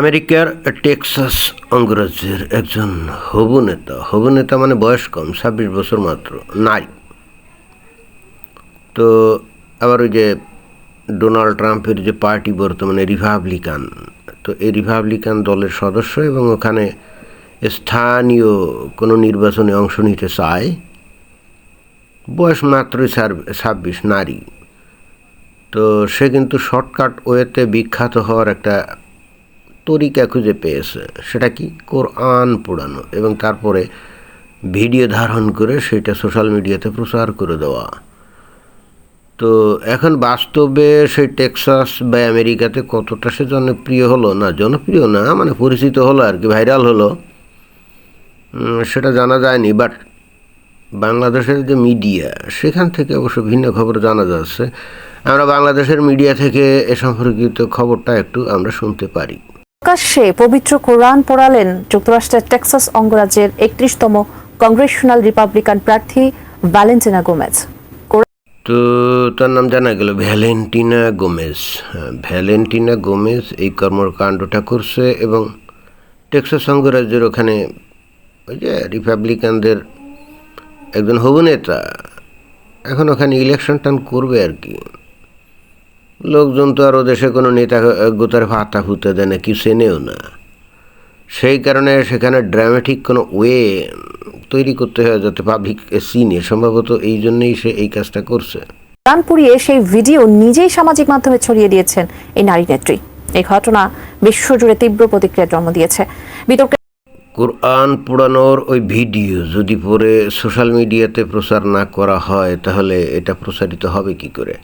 আমেরিকার টেক্সাস অঙ্গরাজ্যের একজন হবু নেতা। হবু নেতা মানে বয়স কম, ছাব্বিশ বছর মাত্র নারী তো আবার ওই যে ডোনাল্ড ট্রাম্পের যে পার্টি বর্তমানে রিপাবলিকান, তো এই রিপাবলিকান দলের সদস্য এবং ওখানে স্থানীয় কোনো নির্বাচনে অংশ নিতে চায়, বয়স মাত্রই ছাব্বিশ, নারী। তো সে কিন্তু শর্টকাট ওয়েতে বিখ্যাত হওয়ার একটা তরিকা খুঁজে পেয়েছে, সেটা কি? কোরআন পোড়ানো এবং তারপরে ভিডিও ধারণ করে সেটা সোশ্যাল মিডিয়াতে প্রচার করে দেওয়া। তো এখন বাস্তবে সেই টেক্সাস বা আমেরিকাতে কতটা সে জনপ্রিয় হলো না? জনপ্রিয় না মানে পরিচিত হলো আর কি, ভাইরাল হলো। সেটা জানা যায়নি বাট বাংলাদেশের যে মিডিয়া, সেখান থেকে অবশ্য ভিন্ন খবর জানা যাচ্ছে। আমরা বাংলাদেশের মিডিয়া থেকে এ সম্পর্কিত খবরটা একটু আমরা শুনতে পারি। প্রকাশ্যে পবিত্র কোরআন পড়ালেন যুক্তরাষ্ট্রের টেক্সাস অঙ্গরাজ্যের একত্রিশতম কংগ্রেশনাল রিপাবলিকান প্রার্থী ভ্যালেন্টিনা গোমেজ। তো তার নাম জানা গেল ভ্যালেন্টিনা গোমেজ। হ্যাঁ ভ্যালেন্টিনা গোমেজ এই কর্মকাণ্ডটা করছে এবং টেক্সাস অঙ্গরাজ্যের ওখানে ওই যে রিপাবলিকানদের একজন হবু নেতা এখন ওখানে ইলেকশন টান করবে আর কি। লোকজন তো আর ও দেশে কোনো নেতা গোতার ভাতা হুতে দেয় না কি চেনেও না। সেই কারণে সেখানে ড্রামেটিক কোনো ওয়ে তৈরি করতে হয় যাতে পাবলিক সিনে সম্ভবত এই জন্যই সে এই কাজটা করছে। কোরআন পুড়িয়ে সেই ভিডিও নিজেই সামাজিক মাধ্যমে ছড়িয়ে দিয়েছেন এই নারী নেত্রী। এই ঘটনা বিশ্বজুড়ে তীব্র প্রতিক্রিয়ার জন্ম দিয়েছে। বিতর্কের কোরআন পোড়ানোর ওই ভিডিও যদি পরে সোশ্যাল মিডিয়াতে প্রচার না করা হয় তাহলে এটা প্রচারিত হবে কি করে?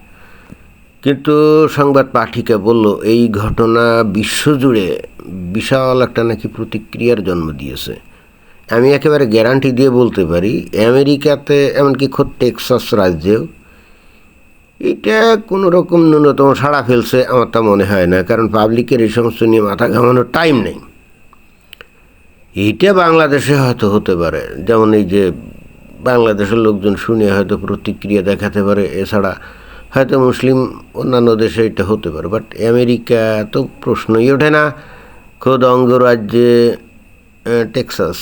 কিন্তু সংবাদ পাঠিকা বলল, এই ঘটনা বিশ্বজুড়ে বিশাল একটা নাকি প্রতিক্রিয়ার জন্ম দিয়েছে। আমি একেবারে গ্যারান্টি দিয়ে বলতে পারি, আমেরিকাতে এমনকি খোদ টেক্সাস রাজ্যেও এটা কোনো রকম ন্যূনতম সাড়া ফেলছে আমার তা মনে হয় না, কারণ পাবলিকের এই সমস্ত নিয়ে মাথা ঘামানোর টাইম নেই। এইটা বাংলাদেশে হয়তো হতে পারে, যেমন এই যে বাংলাদেশের লোকজন শুনে হয়তো প্রতিক্রিয়া দেখাতে পারে, এছাড়া হয়তো মুসলিম অন্যান্য দেশে এটা হতে পারে বাট আমেরিকা তো প্রশ্নই ওঠে না। খোদ অঙ্গরাজ্যে টেক্সাস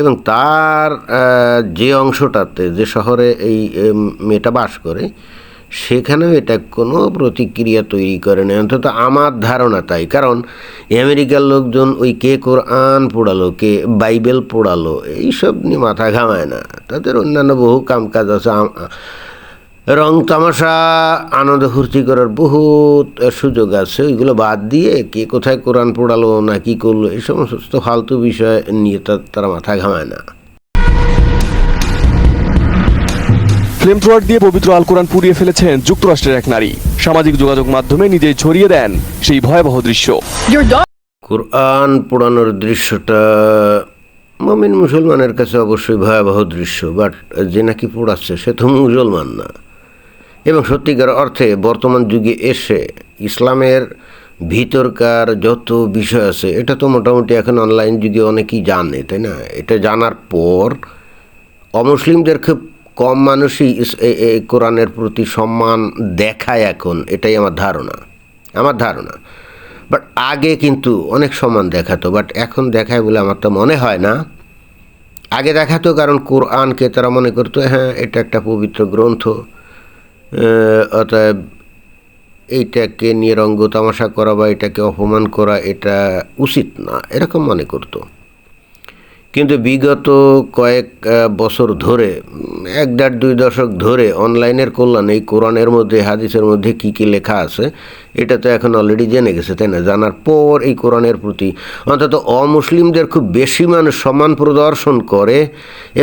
এবং তার যে অংশটাতে যে শহরে এই মেয়েটা বাস করে, সেখানেও এটা কোনো প্রতিক্রিয়া তৈরি করে না। অন্তত আমার ধারণা তাই। কারণ আমেরিকার লোকজন ওই কে কোরআন পোড়ালো, কে বাইবেল পোড়ালো, এইসব নিয়ে মাথা ঘামায় না। তাদের অন্যান্য বহু কামকাজ আছে। রং তামাশা আনন্দ ফুর্তি করার বহুত সুযোগ আছে ওইগুলো বাদ দিয়ে কে কোথায় কোরআন পোড়ালো না কি করল এই সমস্ত ফালতু বিষয় নিয়ে তারা মাথা ঘামায় না। ফ্লেম থ্রোয়ার দিয়ে পবিত্র আল কোরআন পুড়িয়ে ফেলেছেন যুক্তরাষ্ট্রের এক নারী। সামাজিক যোগাযোগ মাধ্যমে নিজেই ছড়িয়ে দেন সেই ভয়াবহ দৃশ্য। কোরআন পোড়ানোর দৃশ্যটা মমিন মুসলমানের কাছে অবশ্যই ভয়াবহ দৃশ্য বাট যে নাকি পোড়াচ্ছে সে তো মুসলমান না। এবং সত্যিকার অর্থে বর্তমান যুগে এসে ইসলামের ভিতরকার যত বিষয় আছে, এটা তো মোটামুটি এখন অনলাইন যুগে অনেকেই জানে, তাই না? এটা জানার পর অমুসলিমদের খুব কম মানুষই ইস- এ- এ- কোরআনের প্রতি সম্মান দেখায় এখন, এটাই আমার ধারণা। আমার ধারণা। বাট আগে কিন্তু অনেক সম্মান দেখাতো বাট এখন দেখায় বলে আমার তো মনে হয় না। আগে দেখাতো কারণ কোরআনকে তারা মনে করতো হ্যাঁ এটা একটা পবিত্র গ্রন্থ। অতএব এইটাকে নিয়ে রঙ্গ তামাশা করা বা এটাকে অপমান করা এটা উচিত না, এরকম মনে করতো। কিন্তু বিগত কয়েক বছর ধরে, এক দেড় দুই দশক ধরে অনলাইনের কল্যাণে, এই কোরআনের মধ্যে, হাদিসের মধ্যে কী কী লেখা আছে, এটা তো এখন অলরেডি জেনে গেছে, তাই না? জানার পর এই কোরআনের প্রতি অন্তত অমুসলিমদের খুব বেশি মানুষ সম্মান প্রদর্শন করে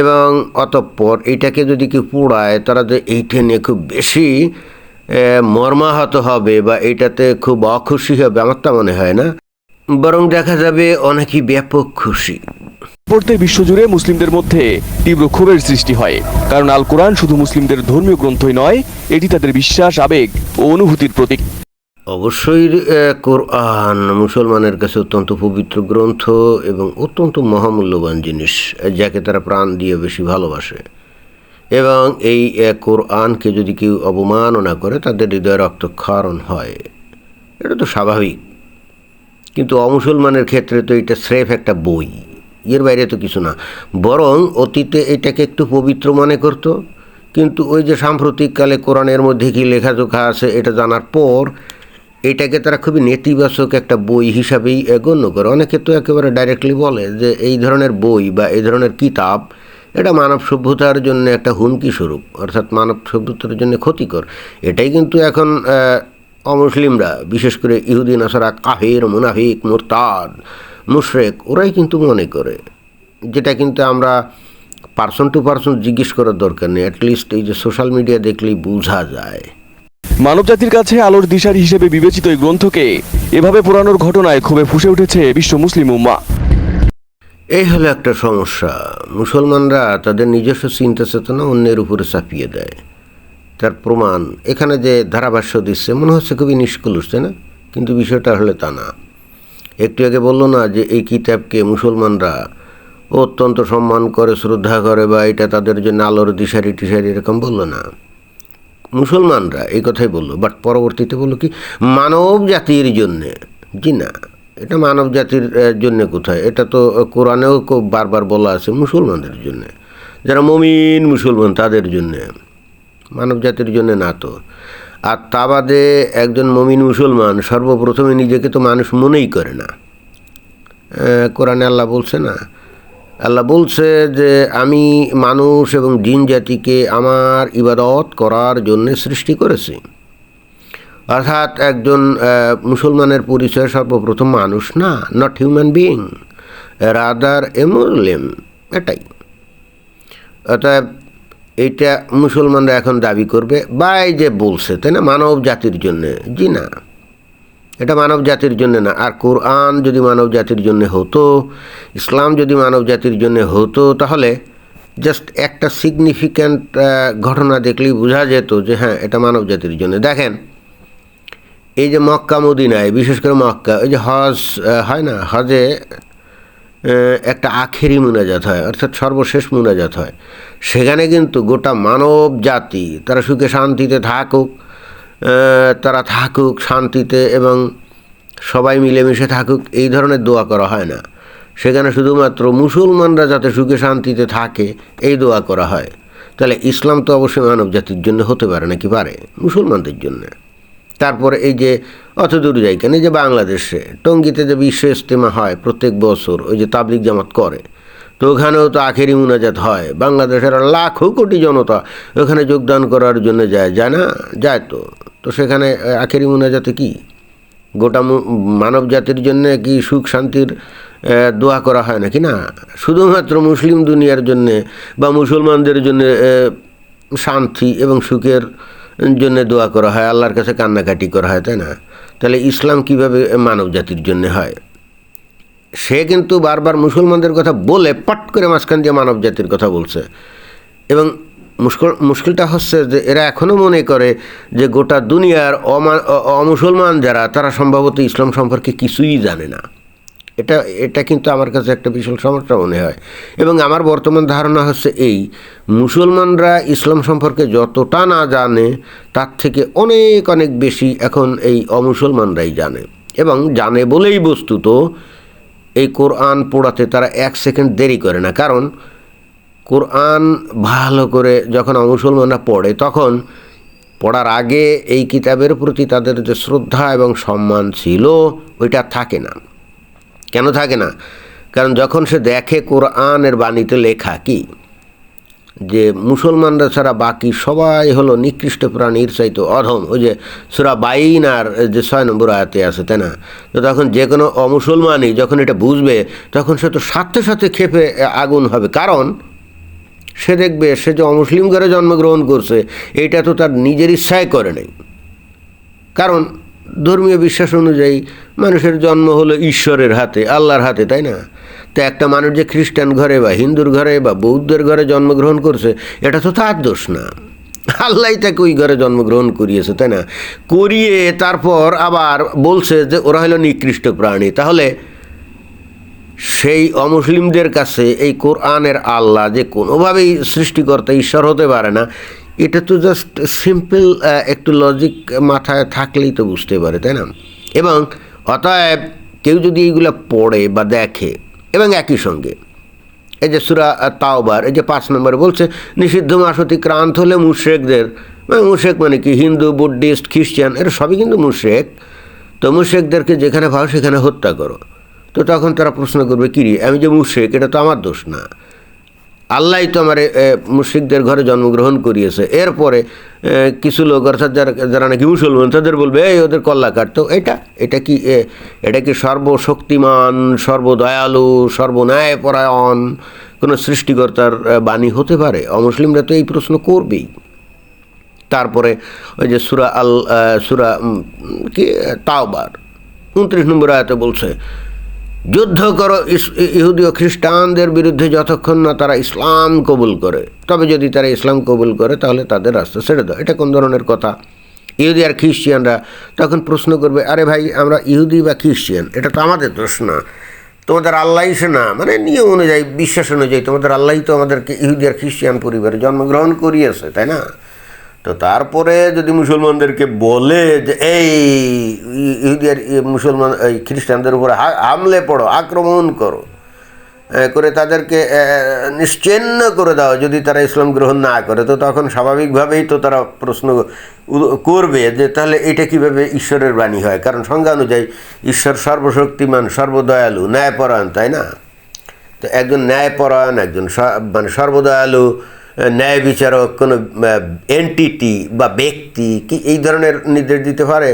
এবং অতঃপর এটাকে যদি কেউ পোড়ায়, তারা যে এইটা নিয়ে খুব বেশি মর্মাহত হবে বা এটাতে খুব অখুশি হবে, আমার তা মনে হয় না। বরং দেখা যাবে অনেকই ব্যাপক খুশি। পড়তে বিশ্বজুড়ে মুসলিমদের মধ্যে তীব্র ক্ষোভের সৃষ্টি হয়। কারণ আল কোরআন শুধু মুসলিমদের ধর্মীয় গ্রন্থই নয়, এটি তাদের বিশ্বাস, আবেগ ও অনুভূতির প্রতীক। অবশ্যই কোরআন মুসলমানের কাছে অত্যন্ত পবিত্র গ্রন্থ এবং অত্যন্ত মহামূল্যবান জিনিস, যাকে তারা প্রাণ দিয়ে বেশি ভালোবাসে। এবং এই কোরআনকে যদি কেউ অবমাননা করে, তাদের হৃদয়ে রক্তক্ষরণ হয়। এটা তো স্বাভাবিক। কিন্তু অমুসলমানের ক্ষেত্রে তো এটা স্রেফ একটা বই। এর বাইরে তো কিছু না। বরং অতীতে এটাকে একটু পবিত্র মনে করতো। কিন্তু ওই যে সাম্প্রতিককালে কোরআনের মধ্যে কি লেখাজোখা আছে এটা জানার পর এটাকে তারা খুবই নেতিবাচক একটা বই হিসাবেই গণ্য করে। অনেকে তো একেবারে ডাইরেক্টলি বলে যে এই ধরনের বই বা এই ধরনের কিতাব এটা মানব সভ্যতার জন্য একটা হুমকি স্বরূপ, অর্থাৎ মানব সভ্যতার জন্য ক্ষতিকর। এটাই কিন্তু এখন অমুসলিমরা, বিশেষ করে ইহুদিন আসারা কাহের মুনাফিক, মোরতাদ মুশরেক ওরাই কিন্তু মনে করে যেটা কিন্তু আমরা পার্সন টু পার্সন জিজ্ঞেস করার দরকার নেই অ্যাটলিস্ট এই যে সোশ্যাল মিডিয়া দেখলেই বোঝা যায়। মানবজাতির কাছে আলোর দিশারি হিসেবে বিবেচিত এই গ্রন্থকে এভাবে পোড়ানোর ঘটনায় খুবই ফুসে উঠেছে বিশ্ব মুসলিম উম্মা। এই হলো একটা সমস্যা মুসলমানরা তাদের নিজস্ব চিন্তা চেতনা অন্যের উপরে চাপিয়ে দেয়। তার প্রমাণ এখানে যে ধারাভাষ্য দিচ্ছে মনে হচ্ছে খুবই নিষ্কলুষ তাই না? কিন্তু বিষয়টা হলে তা না। একটু আগে বলল না যে এই কিতাবকে মুসলমানরা অত্যন্ত সম্মান করে, শ্রদ্ধা করে বা এটা তাদের জন্য আলোর দিশারি টিশারি এরকম বলল না। মুসলমানরা এই কথাই বলল। বাট পরবর্তীতে বলল কি, মানব জাতির জন্যে। জি না, এটা মানব জাতির জন্য কোথায়? এটা তো কোরআনেও খুব বারবার বলা আছে মুসলমানদের জন্য। যারা মমিন মুসলমান তাদের জন্যে। মানব জাতির জন্য না তো। আর তা বাদে একজন মমিন মুসলমান সর্বপ্রথমে নিজেকে তো মানুষ মনেই করে না। কোরআনে আল্লাহ বলছে না? আল্লাহ বলছে যে, আমি মানুষ এবং জিন জাতিকে আমার ইবাদত করার জন্য সৃষ্টি করেছি। অর্থাৎ একজন মুসলমানের পরিচয় সর্বপ্রথম মানুষ না not human being rather a Muslim এটাই। অতএব এইটা মুসলমানরা এখন দাবি করবে, বা এই যে বলছে, তাই না? মানব জাতির জন্যে। জি না। এটা মানব জাতির জন্য না। আর কোরআন যদি মানব জাতির জন্য হতো, ইসলাম যদি মানব জাতির জন্য হতো, তাহলে জাস্ট একটা সিগনিফিক্যান্ট ঘটনা দেখলেই বোঝা যেত যে হ্যাঁ এটা মানব জাতির জন্য। দেখেন, এই যে মক্কা মদিনায়, বিশেষ করে মক্কা ওই যে হজ হয় না? হজে একটা আখেরি মুনাজাত হয়, অর্থাৎ সর্বশেষ মুনাজাত হয়। সেখানে কিন্তু গোটা মানব জাতি, তারা সুখে শান্তিতে থাকুক তারা থাকুক শান্তিতে এবং সবাই মিলেমিশে থাকুক, এই ধরনের দোয়া করা হয় না। সেখানে শুধুমাত্র মুসলমানরা যাতে সুখে শান্তিতে থাকে, এই দোয়া করা হয়। তাহলে ইসলাম তো অবশ্যই মানব জাতির জন্য হতে পারে নাকি পারে? মুসলমানদের জন্য। তারপরে এই যে, অত দূর যাই কেন? এই যে বাংলাদেশে, টঙ্গিতে যে বিশ্ব ইস্তেমা হয় প্রত্যেক বছর, ওই যে তাবলিক জামাত করে তো ওখানেও তো আখেরি মুনাজাত হয়। বাংলাদেশের লাখো কোটি জনতা ওখানে যোগদান করার জন্য যায়। যায় না? যায় তো। তো সেখানে আখেরি মুনাজাতে কি? গোটা মানব জাতির জন্য কি সুখ শান্তির দোয়া করা হয় নাকি না? শুধুমাত্র মুসলিম দুনিয়ার জন্যে বা মুসলমানদের জন্য শান্তি এবং সুখের জন্য দোয়া করা হয়। আল্লাহর কাছে কান্নাকাটি করা হয়, তাই না? তাহলে ইসলাম কীভাবে মানব জাতির জন্য হয়? সে কিন্তু বারবার মুসলমানদের কথা বলে পট করে মাঝখান দিয়ে মানব জাতির কথা বলছে। এবং মুশকিল, মুশকিলটা হচ্ছে যে এরা এখনও মনে করে যে গোটা দুনিয়ার অমা অমুসলমান যারা, তারা সম্ভবত ইসলাম সম্পর্কে কিছুই জানে না। এটা এটা কিন্তু আমার কাছে একটা বিশাল সমস্যা মনে হয়। এবং আমার বর্তমান ধারণা হচ্ছে এই, মুসলমানরা ইসলাম সম্পর্কে যতটা না জানে, তার থেকে অনেক অনেক বেশি এখন এই অমুসলমানরাই জানে। এবং জানে বলেই বস্তুত এই কোরআন পড়াতে তারা এক সেকেন্ড দেরি করে না। কারণ কোরআন ভালো করে যখন মুসলমানরা পড়ে, তখন পড়ার আগে এই কিতাবের প্রতি তাদের যে শ্রদ্ধা এবং সম্মান ছিল, ওইটা থাকে না। কেন থাকে না? কারণ যখন সে দেখে কোরআনের বাণীতে লেখা কি? যে মুসলমানরা ছাড়া বাকি সবাই হলো নিকৃষ্ট প্রাণীর চাইতে অধম। ওই যে সুরা বাইন আর যে ছয় নম্বর আয়াতে আছে, তাই না? তো তখন যে কোনো অমুসলমানই যখন এটা বুঝবে, তখন সে তো সাথে সাথে খেপে আগুন হবে। কারণ সে দেখবে, সে যে অমুসলিম ঘরে জন্মগ্রহণ করছে, এটা তো তার নিজের ইচ্ছায় করে নাই। কারণ ধর্মীয় বিশ্বাস অনুযায়ী মানুষের জন্ম হলো ঈশ্বরের হাতে, আল্লাহর হাতে, তাই না? তো একটা মানুষ যে খ্রিস্টান ঘরে বা হিন্দুর ঘরে বা বৌদ্ধের ঘরে জন্মগ্রহণ করছে, এটা তো তার দোষ না। আল্লাহ তাকে ওই ঘরে জন্মগ্রহণ করিয়েছে, তাই না? করিয়ে তারপর আবার বলছে যে, ওরা হলো নিকৃষ্ট প্রাণী। তাহলে সেই অমুসলিমদের কাছে এই কোরআনের আল্লাহ যে কোনোভাবেই সৃষ্টিকর্তা ঈশ্বর হতে পারে না, এটা তো জাস্ট সিম্পল একটু লজিক মাথায় থাকলেই তো বুঝতে পারে, তাই না? এবং অতএব কেউ যদি এইগুলো পড়ে বা দেখে এবং একই সঙ্গে। এই যে সুরা তাওবার, এই যে পাঁচ নম্বর বলছে, নিষিদ্ধ মাস অতিক্রান্ত হলে মুশ্রেকদের মানে মুশ্রেক মানে কি, হিন্দু, বুদ্ধিস্ট, খ্রিস্টান, এরা সবই কিন্তু মুশ্রেক। তো মুশ্রেকদেরকে যেখানে পাও সেখানে হত্যা করো। তো তখন তারা প্রশ্ন করবে কিরি আমি যে মুশ্রেক, এটা তো আমার দোষ না। আল্লাহ তো আমার মুশ্রিকদের ঘরে জন্মগ্রহণ করিয়েছে। এরপরে কিছু লোক, অর্থাৎ যারা যারা নাকি মুসলমান, তাদের বলবে, এই ওদের কল্লা কাটতো এটা এটা কি এটা কি সর্বশক্তিমান, সর্বদয়ালু, সর্বন্যায়পরায়ণ কোনো সৃষ্টিকর্তার বাণী হতে পারে? অমুসলিমরা তো এই প্রশ্ন করবেই। তারপরে ওই যে সুরা আল সুরা কি, তাওবার, উনত্রিশ নম্বর আয়াতে বলছে যুদ্ধ করো ইহুদি ও খ্রিস্টানদের বিরুদ্ধে যতক্ষণ না তারা ইসলাম কবুল করে। তবে যদি তারা ইসলাম কবুল করে, তাহলে তাদের রাস্তা ছেড়ে দাও। এটা কোন ধরনের কথা? ইহুদি আর খ্রিস্টিয়ানরা তখন প্রশ্ন করবে, আরে ভাই, আমরা ইহুদি বা খ্রিস্টিয়ান এটা তো আমাদের দোষ না। তোমাদের আল্লাহই সে না। মানে নিয়ম অনুযায়ী, বিশ্বাস অনুযায়ী, তোমাদের আল্লাহই তো আমাদেরকে ইহুদি আর খ্রিস্টিয়ান পরিবারে জন্মগ্রহণ করিয়েছে, তাই না? তো তারপরে যদি মুসলমানদেরকে বলে যে, এই ই- ইহুদি আর ই- মুসলমান, এই খ্রিস্টানদের উপরে হামলে পড়ো, আক্রমণ করো করে তাদেরকে নিশ্চিন্ন করে দাও, যদি তারা ইসলাম গ্রহণ না করে, তো তখন স্বাভাবিকভাবেই তো তারা প্রশ্ন করবে যে, তাহলে এটা কীভাবে ঈশ্বরের বাণী হয়? কারণ সংজ্ঞা অনুযায়ী ঈশ্বর সর্বশক্তিমান, সর্বদয়ালু, ন্যায়পরায়ণ, তাই না? তো একজন ন্যায়পরায়ণ, একজন মানে সর্বদয়ালু ন্যায় বিচারক কোনো এনটিটি বা ব্যক্তি কি এই ধরনের নির্দেশ দিতে পারে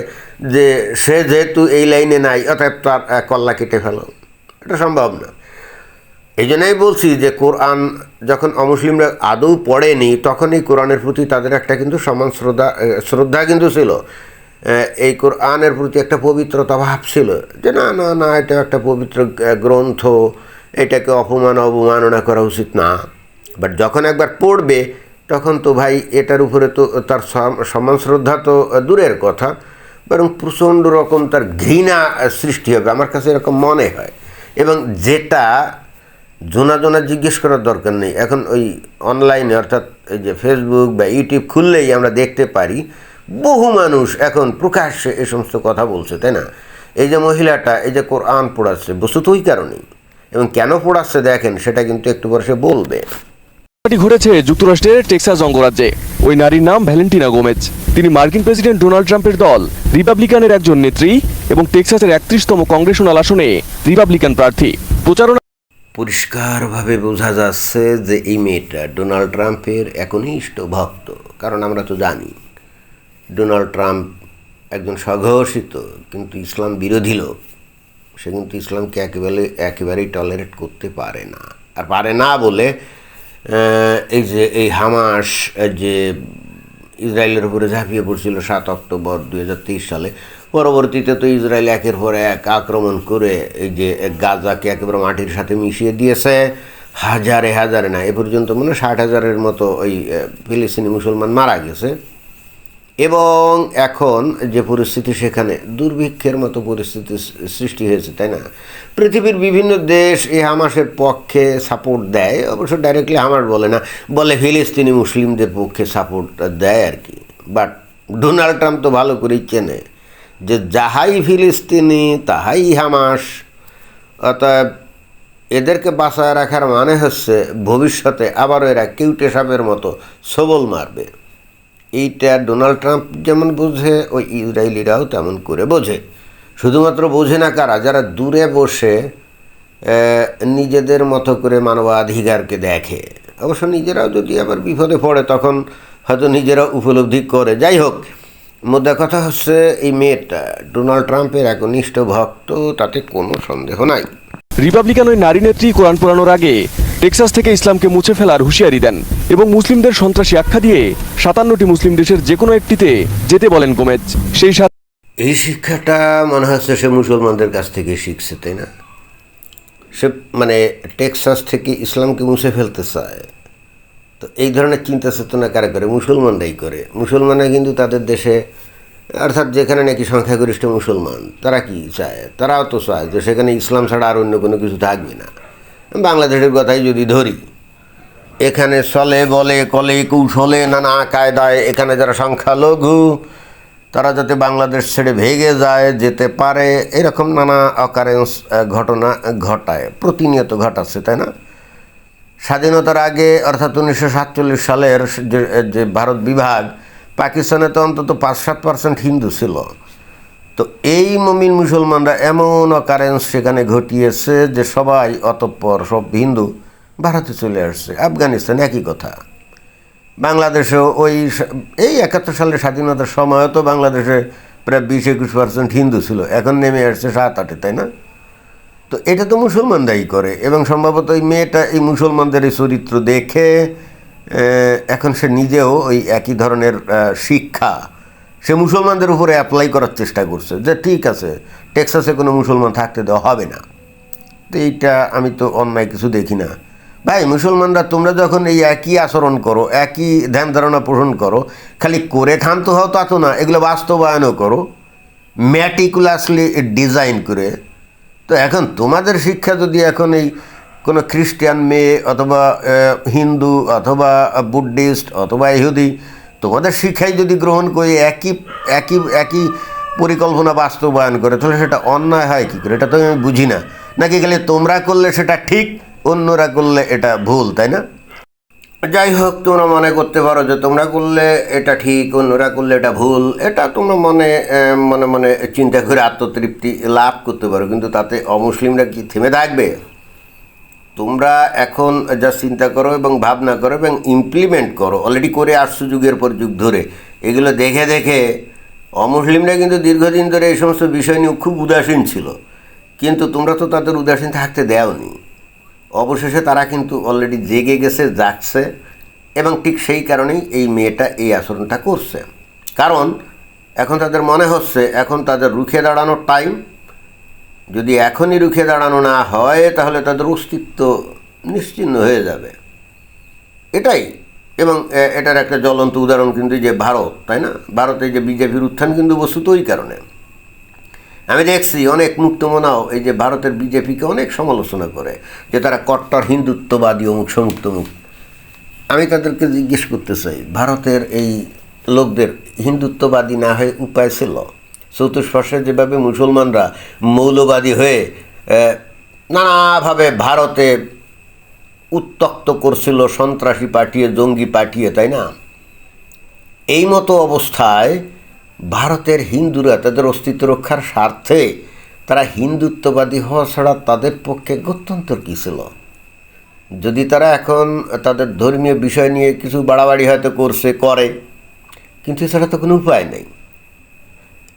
যে সে যেহেতু এই লাইনে নাই, অতএব তার কল্লা কেটে ফেলো। এটা সম্ভব না। এই জন্যই বলছি যে কোরআন যখন অমুসলিমরা আদৌ পড়েনি তখন এই কোরআনের প্রতি তাদের একটা কিন্তু সমান শ্রদ্ধা শ্রদ্ধা কিন্তু ছিল। এই কোরআনের প্রতি একটা পবিত্রতা ভাব ছিল যে না না না এটা একটা পবিত্র গ্রন্থ, এটাকে অপমান, অবমাননা করা উচিত না। বাট যখন একবার পড়বে, তখন তো ভাই এটার উপরে তো তার সম- সমান শ্রদ্ধা তো দূরের কথা। বরং প্রচণ্ড রকম তার ঘৃণা সৃষ্টি হবে। আমার কাছে এরকম মনে হয়। এবং যেটা জোনা জোনা জিজ্ঞেস করার দরকার নেই। এখন ওই অনলাইনে অর্থাৎ এই যে ফেসবুক বা ইউটিউব খুললেই আমরা দেখতে পারি, বহু মানুষ এখন প্রকাশ্যে এই সমস্ত কথা বলছে, তাই না? এই যে মহিলাটা, এই যে কোরআন পড়াচ্ছে, বস্তুত ওই কারণেই। এবং কেন পড়াচ্ছে দেখেন, সেটা কিন্তু একটু পরে সে বলবে। ঘটনাটি ঘটেছে যুক্তরাষ্ট্রের টেক্সাস অঙ্গরাজ্যে। ওই নারীর নাম ভ্যালেন্টিনা গোমেজ। তিনি মার্কিন প্রেসিডেন্ট ডোনাল্ড ট্রাম্পের দল, রিপাবলিকানের একজন নেত্রী এবং টেক্সাসের একত্রিশতম কংগ্রেশনাল আসনে রিপাবলিকান প্রার্থী। প্রচারণা পরিষ্কারভাবে বোঝা যাচ্ছে যে এই মেয়েটা ডোনাল্ড ট্রাম্পের একনিষ্ঠ ভক্ত, কারণ আমরা তো জানি ডোনাল্ড ট্রাম্প একজন স্বঘোষিত, কিন্তু ইসলাম বিরোধী লোক। সে কিন্তু ইসলামকে একেবারে একেবারেই টলারেট করতে পারে না। আর পারে না বলে এই যে, এই হামাস যে ইসরায়েলের উপরে ঝাঁপিয়ে পড়ছিল সাত অক্টোবর দু হাজার তেইশ সালে। পরবর্তীতে তো ইসরায়েল একের পর এক আক্রমণ করে এই যে গাজাকে একেবারে মাটির সাথে মিশিয়ে দিয়েছে। হাজারে হাজারে না, এ পর্যন্ত মানে ষাট হাজারের মতো ওই ফিলিস্তিনি মুসলমান মারা গেছে। এবং এখন যে পরিস্থিতি সেখানে দুর্ভিক্ষের মতো পরিস্থিতি সৃষ্টি হয়েছে, তাই না? পৃথিবীর বিভিন্ন দেশ এই হামাসের পক্ষে সাপোর্ট দেয়, অবশ্য ডাইরেক্টলি হামাস বলে না, বলে ফিলিস্তিনি মুসলিমদের পক্ষে সাপোর্ট দেয় আর কি। বাট ডোনাল্ড ট্রাম্প তো ভালো করেই চেনে যে যাহাই ফিলিস্তিনি, তাহাই হামাস, অতএব এদেরকে বাঁচায় রাখার মানে হচ্ছে ভবিষ্যতে আবারও এরা কিউটে সাপের মতো সবল মারবে। এইটা ডোনাল্ড ট্রাম্প যেমন বোঝে, ওই ইসরায়েলিরাও তেমন করে বোঝে। শুধুমাত্র বোঝে না কারা? যারা দূরে বসে নিজেদের মতো করে মানবাধিকারকে দেখে। অবশ্য নিজেরাও যদি আবার বিপদে পড়ে, তখন হয়তো নিজেরা উপলব্ধি করে। যাই হোক, মোদ্দা কথা হচ্ছে এই মেয়েটা, ডোনাল্ড ট্রাম্পের একনিষ্ঠ ভক্ত, তাতে কোনো সন্দেহ নাই। রিপাবলিকান ওই নারী নেত্রী কোরআন পড়ানোর আগে টেক্সাস থেকে ইসলামকে মুছে ফেলার হুঁশিয়ারি দেন এবং মুসলিমদের সন্ত্রাসী আখ্যা দিয়ে সাতান্নটি মুসলিম দেশের যে কোনো একটিতে যেতে বলেন গোমেজ। সেই সাথে এই শিক্ষাটা মনে হচ্ছে সে মুসলমানদের কাছ থেকে শিখছে, তাই না? সে মানে টেক্সাস থেকে ইসলামকে মুছে ফেলতে চায়। তো এই ধরনের চিন্তা চেতনা কারা করে? মুসলমানরাই করে। মুসলমানরা কিন্তু তাদের দেশে, অর্থাৎ যেখানে নাকি সংখ্যাগরিষ্ঠ মুসলমান, তারা কি চায়? তারাও তো চায় যে সেখানে ইসলাম ছাড়া আর অন্য কোনো কিছু থাকবে না। বাংলাদেশের কথাই যদি ধরি, এখানে চলে, বলে, কলে, কৌশলে, নানা কায়দায় এখানে যারা সংখ্যালঘু, তারা যাতে বাংলাদেশ ছেড়ে ভেগে যায়, যেতে পারে, এরকম নানা অকারেন্স ঘটনা ঘটায়, প্রতিনিয়ত ঘটাচ্ছে, তাই না? স্বাধীনতার আগে, অর্থাৎ উনিশশো সাতচল্লিশ সালের যে যে ভারত বিভাগ, পাকিস্তানে তো অন্তত পাঁচ সাত পার্সেন্ট হিন্দু ছিল। তো এই মমিন মুসলমানরা এমন অকারেন্স সেখানে ঘটিয়েছে যে সবাই অতঃপর সব হিন্দু ভারতে চলে আসছে। আফগানিস্তান একই কথা। বাংলাদেশেও ওই এই একাত্তর সালের স্বাধীনতার সময়ও তো বাংলাদেশে প্রায় বিশ একুশ পার্সেন্ট হিন্দু ছিল। এখন নেমে আসছে সাত আটে, তাই না? তো এটা তো মুসলমান দায়ী করে এবং সম্ভবত ওই মেয়েটা, এই মুসলমানদের এই চরিত্র দেখে এখন সে নিজেও ওই একই ধরনের শিক্ষা সে মুসলমানদের উপরে অ্যাপ্লাই করার চেষ্টা করছে যে ঠিক আছে টেক্সাসে কোনো মুসলমান থাকতে দেওয়া হবে না। তো এইটা আমি তো অন্যায় কিছু দেখি না। ভাই, মুসলমানরা তোমরা যখন এই একই আচরণ করো, একই ধ্যান ধারণা পোষণ করো, খালি করে ক্ষান্ত হও তা তো না, এগুলো বাস্তবায়নও করো ম্যাটিকুলাসলি ডিজাইন করে। তো এখন তোমাদের শিক্ষা যদি এখন এই কোনো খ্রিস্টান মেয়ে অথবা হিন্দু অথবা বুদ্ধিস্ট অথবা ইহুদি তোমাদের শিক্ষাই যদি গ্রহণ করে একই একই একই পরিকল্পনা বাস্তবায়ন করে, তাহলে সেটা অন্যায় হয় কী করে? এটা তো আমি বুঝি না। নাকি গেলে তোমরা করলে সেটা ঠিক, অন্যরা করলে এটা ভুল, তাই না? যাই হোক, তোমরা মনে করতে পারো যে তোমরা করলে এটা ঠিক, অন্যরা করলে এটা ভুল। এটা তোমরা মনে মনে মনে চিন্তা করে আত্মতৃপ্তি লাভ করতে পারো। কিন্তু তাতে অমুসলিমরা কি থেমে থাকবে? তোমরা এখন যা চিন্তা করো এবং ভাবনা করো এবং ইমপ্লিমেন্ট করো অলরেডি করে আসছো যুগের পর যুগ ধরে। এগুলো দেখে দেখে অমুসলিমরা কিন্তু দীর্ঘদিন ধরে এই সমস্ত বিষয় নিয়ে খুব উদাসীন ছিল। কিন্তু তোমরা তো তাদের উদাসীন থাকতে দেওনি। অবশেষে তারা কিন্তু অলরেডি জেগে গেছে যাচ্ছে এবং ঠিক সেই কারণেই এই মেয়েটা এই আচরণটা করছে। কারণ এখন তাদের মনে হচ্ছে, এখন তাদের রুখে দাঁড়ানোর টাইম যদি এখনই রুখে দাঁড়ানো না হয়, তাহলে তাদের অস্তিত্ব নিশ্চিহ্ন হয়ে যাবে। এটাই। এবং এটার একটা জ্বলন্ত উদাহরণ কিন্তু যে ভারত, তাই না? ভারতে যে বিজেপির উত্থান কিন্তু বস্তুত ওই কারণে। আমি দেখছি অনেক মুক্তমনাও এই যে ভারতের বিজেপিকে অনেক সমালোচনা করে, যে তারা কট্টর, হিন্দুত্ববাদী, অমুক সমুক তমুক। আমি তাদেরকে জিজ্ঞেস করতে চাই, ভারতের এই লোকদের হিন্দুত্ববাদী না হয়ে উপায় ছিল? চতুষ্পার্শ্বে যেভাবে মুসলমানরা মৌলবাদী হয়ে নানাভাবে ভারতে উত্তক্ত করছিল সন্ত্রাসী পাঠিয়ে, জঙ্গি পাঠিয়ে, তাই না? এই মতো অবস্থায় ভারতের হিন্দুরা তাদের অস্তিত্ব রক্ষার স্বার্থে তারা হিন্দুত্ববাদী হওয়া ছাড়া তাদের পক্ষে গত্যন্তর কী ছিল? যদি তারা এখন তাদের ধর্মীয় বিষয় নিয়ে কিছু বাড়াবাড়ি হয়তো করছে, করে, কিন্তু এছাড়া তো কোনো উপায় নেই।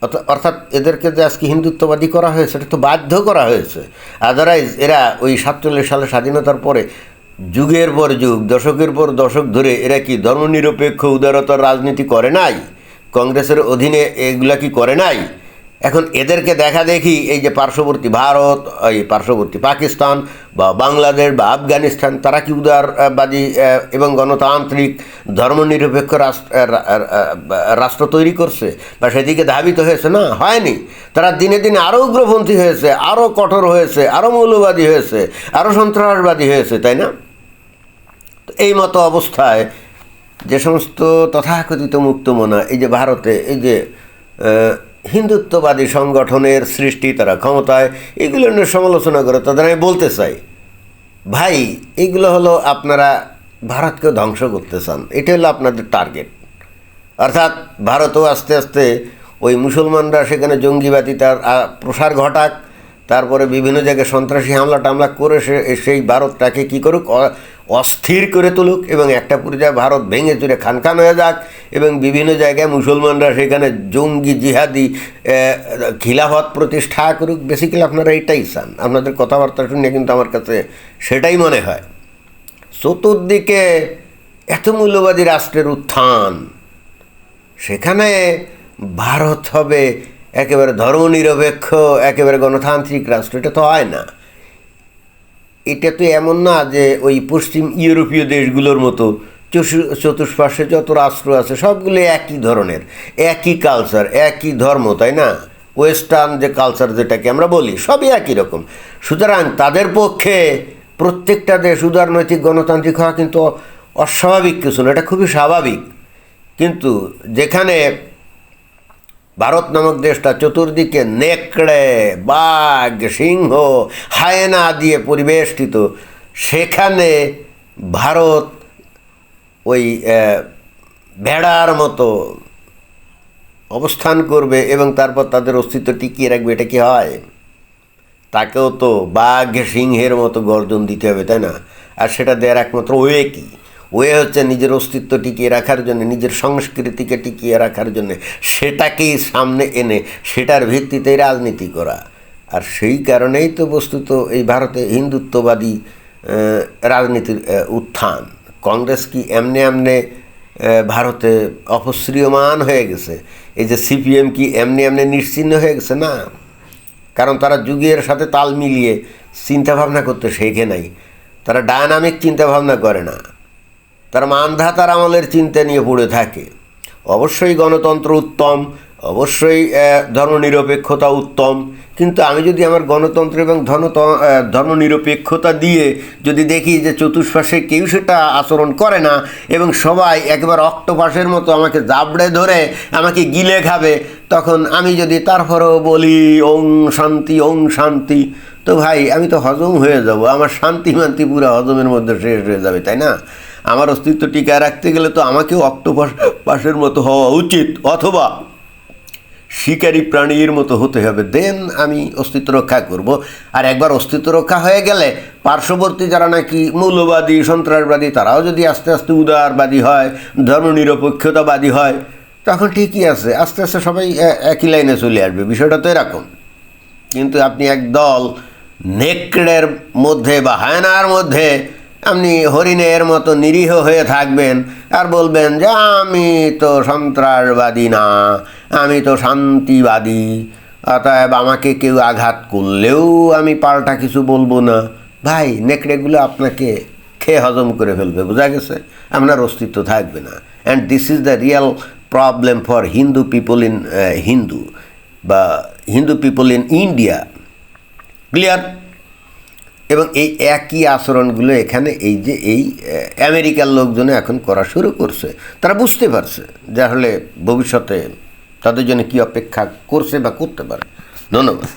অর্থাৎ এদেরকে যে আজকে হিন্দুত্ববাদী করা হয়েছে এটা তো বাধ্য করা হয়েছে। আদারাইজ এরা ওই সাতচল্লিশ সালে স্বাধীনতার পরে, যুগের পর যুগ, দশকের পর দশক ধরে, এরা কি ধর্মনিরপেক্ষ, উদারতার রাজনীতি করে নাই? কংগ্রেসের অধীনে এগুলা কি করে নাই? এখন এদেরকে দেখা দেখি এই যে পার্শ্ববর্তী ভারত, এই পার্শ্ববর্তী পাকিস্তান বা বাংলাদেশ বা আফগানিস্তান, তারা কি উদারবাদী এবং গণতান্ত্রিক, ধর্মনিরপেক্ষ রাষ্ট্র রাষ্ট্র তৈরি করছে বা সেদিকে ধাবিত হয়েছে? না, হয়নি। তারা দিনে দিনে আরও উগ্রপন্থী হয়েছে আরও কঠোর হয়েছে আরও মৌলবাদী হয়েছে আরও সন্ত্রাসবাদী হয়েছে, তাই না? এই মতো অবস্থায় যে সমস্ত তথাকথিত মুক্তমনা এই যে ভারতে, এই যে হিন্দুত্ববাদী সংগঠনের সৃষ্টি, তারা ক্ষমতায়, এগুলো নিয়ে সমালোচনা করে, তাদের আমি বলতে চাই। ভাই, এগুলো হলো আপনারা ভারতকে ধ্বংস করতে চান। এটা হলো আপনাদের টার্গেট অর্থাৎ ভারতও আস্তে আস্তে ওই মুসলমানরা সেখানে জঙ্গিবাদী তার প্রসার ঘটাক তারপরে বিভিন্ন জায়গায় সন্ত্রাসী হামলা টামলা করে সে সেই ভারতটাকে কী করুক অস্থির করে তুলুক এবং একটা পর্যায়ে ভারত ভেঙে চুরে খান খান হয়ে যাক এবং বিভিন্ন জায়গায় মুসলমানরা সেখানে জঙ্গি, জিহাদি খিলাফত প্রতিষ্ঠা করুক। বেসিক্যালি আপনারা এটাই চান। আপনাদের কথাবার্তা শুনে কিন্তু আমার কাছে সেটাই মনে হয়। চতুর্দিকে এত মূল্যবাদী রাষ্ট্রের উত্থান, সেখানে ভারত হবে একেবারে ধর্মনিরপেক্ষ, একেবারে গণতান্ত্রিক রাষ্ট্র, এটা তো হয় না। এটা তো এমন না যে ওই পশ্চিম ইউরোপীয় দেশগুলোর মতো চতুষ্পার্শ্বে যত রাষ্ট্র আছে, সবগুলো একই ধরনের, একই কালচার একই ধর্ম, তাই না? ওয়েস্টার্ন যে কালচার যেটাকে আমরা বলি, সবই একই রকম। সুতরাং তাদের পক্ষে প্রত্যেকটা দেশ উদারনৈতিক গণতান্ত্রিক হওয়া কিন্তু অস্বাভাবিক কিছু না, এটা খুবই স্বাভাবিক। কিন্তু যেখানে ভারত নামক দেশটা চতুর্দিকে নেকড়ে, বাঘ, সিংহ, হায়েনা দিয়ে পরিবেষ্টিত। সেখানে ভারত ওই ভেড়ার মতো অবস্থান করবে এবং তারপর তাদের অস্তিত্ব টিকিয়ে রাখবে, এটা কি হয়? তাকেও তো বাঘ, সিংহের মতো গর্জন দিতে হবে, তাই না? আর সেটা দেওয়ার একমাত্র ওয়ে কি? ওয়ে হচ্ছে নিজের অস্তিত্ব টিকিয়ে রাখার জন্য, নিজের সংস্কৃতিকে টিকিয়ে রাখার জন্য। সেটাকেই সামনে এনে, সেটার ভিত্তিতেই রাজনীতি করা। আর সেই কারণেই তো বস্তুত এই ভারতে হিন্দুত্ববাদী রাজনীতির উত্থান। কংগ্রেস কি এমনি এমনি ভারতে অপশ্রিয়মান হয়ে গেছে? এই যে সিপিএম কি এমনি এমনি নিশ্চিহ্ন হয়ে গেছে না? কারণ তারা যুগের সাথে তাল মিলিয়ে চিন্তাভাবনা করতে শেখে নাই। তারা ডায়নামিক চিন্তাভাবনা করে না। তারা মানধাতার আমলের চিন্তা নিয়ে পড়ে থাকে। অবশ্যই গণতন্ত্র উত্তম অবশ্যই ধর্মনিরপেক্ষতা উত্তম। কিন্তু আমি যদি আমার গণতন্ত্র এবং আহ, ধর্মনিরপেক্ষতা দিয়ে যদি দেখি যে চতুষ্পাশে কেউ সেটা আচরণ করে না এবং সবাই একবার অক্টোপাসের মতো আমাকে জাবড়ে ধরে আমাকে গিলে খাবে তখন আমি যদি তারপরেও বলি ওং শান্তি ওং শান্তি তো ভাই আমি তো হজম হয়ে যাব। আমার শান্তি মান্তি পুরো হজমের মধ্যে শেষ হয়ে যাবে তাই না? আমার অস্তিত্ব টিকায় রাখতে গেলে তো আমাকেও অক্টোপাস পাশের মতো হওয়া উচিত। অথবা শিকারী প্রাণীর মতো হতে হবে। দেন আমি অস্তিত্ব রক্ষা করব। আর একবার অস্তিত্ব রক্ষা হয়ে গেলে পার্শ্ববর্তী যারা নাকি মৌলবাদী, সন্ত্রাসবাদী, তারাও যদি আস্তে আস্তে উদারবাদী হয়, ধর্মনিরপেক্ষতাবাদী হয়, তখন ঠিকই আছে। আস্তে আস্তে সবাই একই লাইনে চলে আসবে। বিষয়টা তো এরকম। কিন্তু আপনি একদল নেকড়ের মধ্যে বা হায়নার মধ্যে আপনি হরিণের মতো নিরীহ হয়ে থাকবেন আর বলবেন যে, আমি তো সন্ত্রাসবাদী না, আমি তো শান্তিবাদী, অতএব আমাকে কেউ আঘাত করলেও আমি পাল্টা কিছু বলব না। ভাই, নেকড়েগুলো আপনাকে খেয়ে হজম করে ফেলবে, বোঝা গেছে? আপনার অস্তিত্ব থাকবে না। And this is the real problem for Hindu people in Hindu বা Hindu people in India clear এবং এই একই আচরণগুলো এখানে এই যে এই আমেরিকার লোকজনে এখন করা শুরু করছে। তারা বুঝতে পারছে যা হলে ভবিষ্যতে তাদের জন্য কী অপেক্ষা করছে বা করতে পারে। ধন্যবাদ।